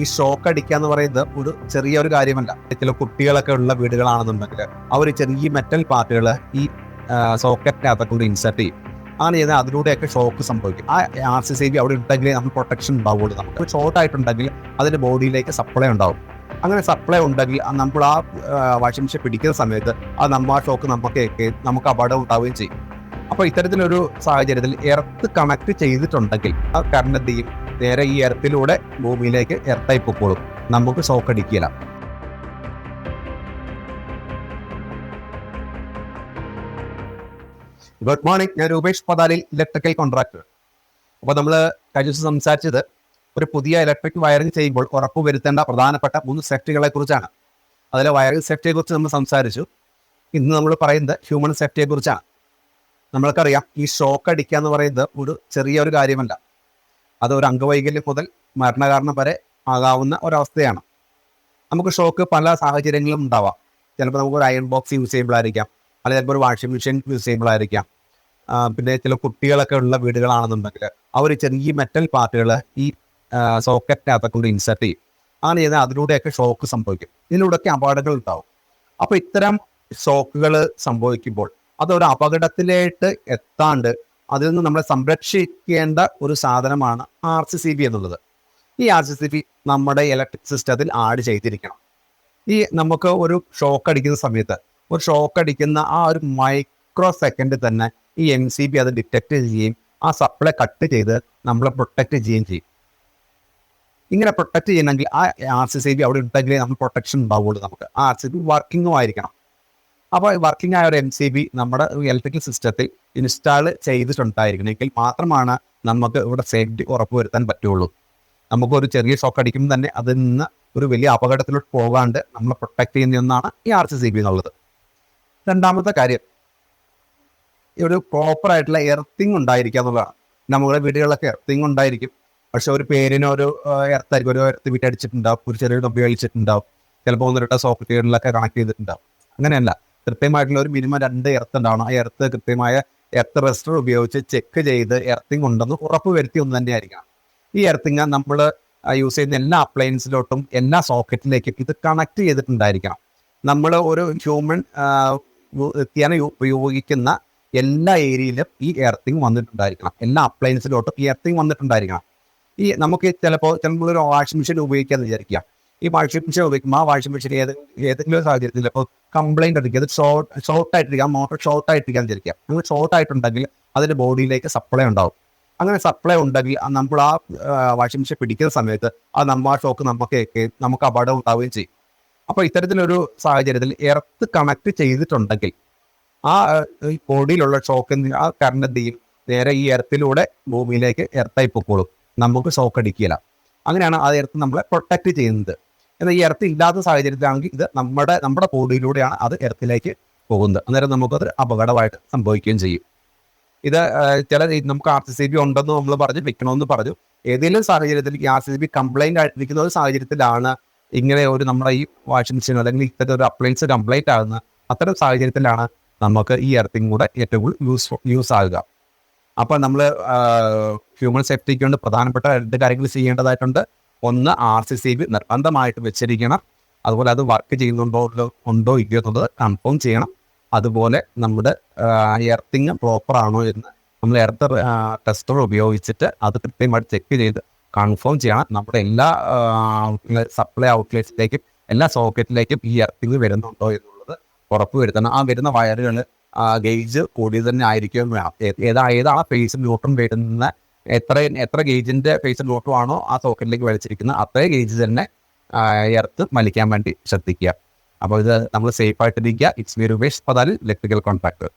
ഈ ഷോക്ക് അടിക്കുക എന്ന് പറയുന്നത് ഒരു ചെറിയ ഒരു കാര്യമല്ല. ചില കുട്ടികളൊക്കെ ഉള്ള വീടുകളാണെന്നുണ്ടെങ്കിൽ ഒരു ചെറിയ മെറ്റൽ പാർട്ടുകൾ ഈ സോക്കറ്റിനകത്തൊക്കെ കൊണ്ട് ഇൻസെർട്ട് ചെയ്യും. അങ്ങനെ ചെയ്താൽ അതിലൂടെയൊക്കെ ഷോക്ക് സംഭവിക്കും. ആ ആർ സി സി ബി അവിടെ ഉണ്ടെങ്കിൽ നമ്മൾ പ്രൊട്ടക്ഷൻ ഉണ്ടാവുള്ളൂ നമുക്ക്. ഷോർട്ട് ആയിട്ടുണ്ടെങ്കിൽ അതിന്റെ ബോഡിയിലേക്ക് സപ്ലൈ ഉണ്ടാവും. അങ്ങനെ സപ്ലൈ ഉണ്ടെങ്കിൽ നമ്മൾ ആ വാഷിംഗ് മെഷീൻ പിടിക്കുന്ന സമയത്ത് ആ നമ്മൾ ആ ഷോക്ക് നമുക്ക് നമുക്ക് അപകടം ഉണ്ടാവുകയും ചെയ്യും. അപ്പോൾ ഇത്തരത്തിലൊരു സാഹചര്യത്തിൽ എർത്ത് കണക്ട് ചെയ്തിട്ടുണ്ടെങ്കിൽ ആ കറണ്ട് എന്ത് ചെയ്യും? നേരെ ഈ എർത്തിലൂടെ ഭൂമിയിലേക്ക് എർത്തായി പൊക്കോളും. നമുക്ക് സോക്കടിക്കില്ല ഗുഡ് മോർണിംഗ് ഞാൻ രൂപേഷ് പതാലിൽ ഇലക്ട്രിക്കൽ കോൺട്രാക്ടർ അപ്പോൾ നമ്മൾ കഴിഞ്ഞ സംസാരിച്ചത് ഒരു പുതിയ ഇലക്ട്രിക് വയറിംഗ് ചെയ്യുമ്പോൾ ഉറപ്പ് വരുത്തേണ്ട പ്രധാനപ്പെട്ട മൂന്ന് സേഫ്റ്റികളെ കുറിച്ചാണ്. അതിലെ വയറിംഗ് സേഫ്റ്റിയെ കുറിച്ച് നമ്മൾ സംസാരിച്ചു. ഇന്ന് നമ്മൾ പറയുന്നത് ഹ്യൂമൻ സേഫ്റ്റിയെ കുറിച്ചാണ്. നമ്മൾക്കറിയാം ഈ ഷോക്ക് അടിക്കുക എന്ന് പറയുന്നത് ഒരു ചെറിയ ഒരു കാര്യമല്ല. അത് ഒരു അംഗവൈകല്യം മുതൽ മരണകാരണം വരെ ആകാവുന്ന ഒരവസ്ഥയാണ്. നമുക്ക് ഷോക്ക് പല സാഹചര്യങ്ങളിലും ഉണ്ടാവാം. ചിലപ്പോൾ നമുക്ക് ഒരു അയൺ ബോക്സ് യൂസ് ചെയ്യുമ്പോഴായിരിക്കാം അല്ലെങ്കിൽ ചിലപ്പോൾ ഒരു വാഷിംഗ് മെഷീൻ യൂസ് ചെയ്യുമ്പോഴായിരിക്കാം പിന്നെ ചില കുട്ടികളൊക്കെ ഉള്ള വീടുകളാണെന്നുണ്ടെങ്കിൽ അവർ ചെറിയ മെറ്റൽ പാർട്ടുകൾ ഈ സോക്കറ്റിനകത്തൊക്കെ കൊണ്ട് ഇൻസെർട്ട് ചെയ്യും. അങ്ങനെ ചെയ്താൽ അതിലൂടെയൊക്കെ ഷോക്ക് സംഭവിക്കും. ഇതിലൂടെയൊക്കെ അപകടങ്ങൾ ഉണ്ടാവും. അപ്പോൾ ഇത്തരം ഷോക്കുകൾ സംഭവിക്കുമ്പോൾ അതൊരു അപകടത്തിലേക്ക് എത്താണ്ട് അതിൽ നിന്ന് നമ്മളെ സംരക്ഷിക്കേണ്ട ഒരു സാധനമാണ് ആർ സി സി ബി എന്നുള്ളത്. ഈ ആർ സി സി ബി നമ്മുടെ ഇലക്ട്രിക് സിസ്റ്റത്തിൽ ആഡ് ചെയ്തിരിക്കണം. ഈ നമുക്ക് ഒരു ഷോക്ക് അടിക്കുന്ന സമയത്ത് ഒരു ഷോക്ക് അടിക്കുന്ന ആ ഒരു മൈക്രോ സെക്കൻഡ് തന്നെ ഈ എം സി ബി അത് ഡിറ്റക്ട് ചെയ്യുകയും ആ സപ്ലൈ കട്ട് ചെയ്ത് നമ്മളെ പ്രൊട്ടക്ട് ചെയ്യുകയും ചെയ്യും. ഇങ്ങനെ പ്രൊട്ടക്ട് ചെയ്യണമെങ്കിൽ ആ ആർ സി സി ബി അവിടെ ഉണ്ടെങ്കിലേ നമ്മൾ പ്രൊട്ടക്ഷൻ ഉണ്ടാവുള്ളൂ നമുക്ക്. ആർ സി ബി വർക്കിങ്ങും ആയിരിക്കണം. അപ്പോൾ വർക്കിംഗ് ആയ ഒരു എം സി ബി നമ്മുടെ ഇലക്ട്രിക്കൽ സിസ്റ്റത്തിൽ ഇൻസ്റ്റാൾ ചെയ്തിട്ടുണ്ടായിരിക്കണമെങ്കിൽ മാത്രമാണ് നമുക്ക് ഇവിടെ സേഫ്റ്റി ഉറപ്പുവരുത്താൻ പറ്റുള്ളൂ. നമുക്കൊരു ചെറിയ ഷോക്ക് അടിക്കുമ്പോൾ തന്നെ അതിൽ നിന്ന് ഒരു വലിയ അപകടത്തിലോട്ട് പോകാണ്ട് നമ്മളെ പ്രൊട്ടക്ട് ചെയ്യുന്ന ഒന്നാണ് ഈ ആർ സി സി ബി എന്നുള്ളത്. രണ്ടാമത്തെ കാര്യം ഇവിടെ പ്രോപ്പർ ആയിട്ടുള്ള എർത്തിങ് ഉണ്ടായിരിക്കുക എന്നുള്ളതാണ്. നമ്മുടെ വീടുകളിലൊക്കെ എർത്തിങ് ഉണ്ടായിരിക്കും. പക്ഷെ ഒരു പേരിനൊരു എർത്തായിരിക്കും ഒരു എർത്ത് വീട്ടടിച്ചിട്ടുണ്ടാവും ഒരു ചെറിയ ഉപയോഗിച്ചിട്ടുണ്ടാവും ചിലപ്പോൾ ഒന്ന് രണ്ട് സോഫ്റ്റ്വെയറിലൊക്കെ കണക്ട് ചെയ്തിട്ടുണ്ടാവും. അങ്ങനെയല്ല. കൃത്യമായിട്ടുള്ള ഒരു മിനിമം രണ്ട് എർത്ത് ഉണ്ടാവണം. ആ എർത്ത് കൃത്യമായ എർത്ത് റെസ്റ്റർ ഉപയോഗിച്ച് ചെക്ക് ചെയ്ത് എർത്തിങ് ഉണ്ടെന്ന് ഉറപ്പ് വരുത്തി ഒന്ന് തന്നെ ആയിരിക്കണം. ഈ എർത്തിങ് നമ്മൾ യൂസ് ചെയ്യുന്ന എല്ലാ അപ്ലയൻസിലോട്ടും എല്ലാ സോക്കറ്റിലേക്കും ഇത് കണക്ട് ചെയ്തിട്ടുണ്ടായിരിക്കണം. നമ്മൾ ഒരു ഹ്യൂമൻ വ്യക്തിയാണ് ഉപയോഗിക്കുന്ന എല്ലാ ഏരിയയിലും ഈ എർത്തിങ് വന്നിട്ടുണ്ടായിരിക്കണം. എല്ലാ അപ്ലയൻസിലോട്ടും ഈ എർത്തിങ് വന്നിട്ടുണ്ടായിരിക്കണം. ഈ നമുക്ക് ചിലപ്പോൾ ചിലപ്പോൾ ഒരു വാഷിംഗ് മെഷീൻ ഉപയോഗിക്കാമെന്ന് വിചാരിക്കുക. ഈ വാഷിംഗ് മെഷീൻ ഉപയോഗിക്കുമ്പോൾ ആ വാഷിംഗ് മെഷീൻ ഏത് ഏതെങ്കിലും സാഹചര്യത്തിൽ ഇപ്പോൾ കംപ്ലൈന്റ് അടിക്കുക അത് ഷോർട്ട് ഷോർട്ട് ആയിട്ടിരിക്കാം മോട്ടർ ഷോർട്ട് ആയിട്ടിരിക്കാൻ വിചാരിക്കുക. നമ്മൾ ഷോർട്ട് ആയിട്ടുണ്ടെങ്കിൽ അതിന്റെ ബോഡിയിലേക്ക് സപ്ലൈ ഉണ്ടാവും. അങ്ങനെ സപ്ലൈ ഉണ്ടെങ്കിൽ നമ്മൾ ആ വാഷിംഗ് മെഷീൻ പിടിക്കുന്ന സമയത്ത് ആ നമ്മൾ ആ ഷോക്ക് നമുക്ക് നമുക്ക് അപകടം ഉണ്ടാവുകയും ചെയ്യും. അപ്പോൾ ഇത്തരത്തിലൊരു സാഹചര്യത്തിൽ എർത്ത് കണക്ട് ചെയ്തിട്ടുണ്ടെങ്കിൽ ആ ഈ ബോഡിയിലുള്ള ഷോക്ക് ആ കറണ്ട് എന്ത് ചെയ്യും? നേരെ ഈ എർത്തിലൂടെ ഭൂമിയിലേക്ക് എർത്തായി പൊക്കോളും. നമുക്ക് ഷോക്ക് അടിക്കില്ല അങ്ങനെയാണ് ആ എർത്ത് നമ്മളെ പ്രൊട്ടക്റ്റ് ചെയ്യുന്നത്. എന്നാൽ ഈ എർത്ത് ഇല്ലാത്ത സാഹചര്യത്തിലാണെങ്കിൽ ഇത് നമ്മുടെ നമ്മുടെ ബോഡിയിലൂടെയാണ് അത് എർത്തിലേക്ക് പോകുന്നത്. അന്നേരം നമുക്കത് അപകടമായിട്ട് സംഭവിക്കുകയും ചെയ്യും. ഇത് ചില നമുക്ക് ആർ സി സി ബി ഉണ്ടെന്ന് നമ്മൾ പറഞ്ഞു വെക്കണമെന്ന് പറഞ്ഞു. ഏതെങ്കിലും സാഹചര്യത്തിൽ R C C B complaint ആയിട്ടിരിക്കുന്ന ഒരു സാഹചര്യത്തിലാണ് ഇങ്ങനെ ഒരു നമ്മുടെ ഈ വാഷിംഗ് മെഷീൻ അല്ലെങ്കിൽ ഇത്തരം ഒരു അപ്ലയൻസ് കംപ്ലൈന്റ് ആകുന്ന അത്തരം സാഹചര്യത്തിലാണ് നമുക്ക് ഈ എർത്തിങ് കൂടെ ഏറ്റവും കൂടുതൽ യൂസ് യൂസ് ആകുക. അപ്പോൾ നമ്മൾ ഹ്യൂമൻ സേഫ്റ്റിക്ക് വേണ്ടി പ്രധാനപ്പെട്ട രണ്ട് കാര്യങ്ങൾ ചെയ്യേണ്ടതായിട്ടുണ്ട്. ഒന്ന് ആർ സി സി ബി നിർബന്ധമായിട്ട് വെച്ചിരിക്കണം. അതുപോലെ അത് വർക്ക് ചെയ്യുന്നുണ്ടോ ഉണ്ടോ ഇല്ലയോ എന്നുള്ളത് കൺഫേം ചെയ്യണം. അതുപോലെ നമ്മുടെ എർത്തിങ് പ്രോപ്പർ ആണോ എന്ന് നമ്മൾ എർത്ത് ടെസ്റ്റർ ഉപയോഗിച്ചിട്ട് അത് കൃത്യമായിട്ട് ചെക്ക് ചെയ്ത് കൺഫേം ചെയ്യണം. നമ്മുടെ എല്ലാ സപ്ലൈ ഔട്ട്ലെറ്റ്സിലേക്കും എല്ലാ സോക്കറ്റിലേക്കും ഈ എർത്തിങ് വരുന്നുണ്ടോ എന്നുള്ളത് ഉറപ്പ് വരുത്തണം. ആ വരുന്ന വയറുകൾ ഗേജ് കൂടി തന്നെ ആയിരിക്കും. ഏതാ ഏതാണ് ഫേസ് ന്യൂട്രൺ വരുന്ന എത്ര എത്ര ഗേജിന്റെ ഫേസ് ന്യൂട്രൺ ആണോ ആ സോക്കറ്റിലേക്ക് വലിച്ചിരിക്കുന്ന അത്രയും ഗേജ് തന്നെ എർത്ത് വലിക്കാൻ വേണ്ടി ശ്രദ്ധിക്കുക. അപ്പോൾ ഇത് നമ്മൾ സേഫ് ആയിട്ടിരിക്കുക. It's me Rupesh Patal electrical contractor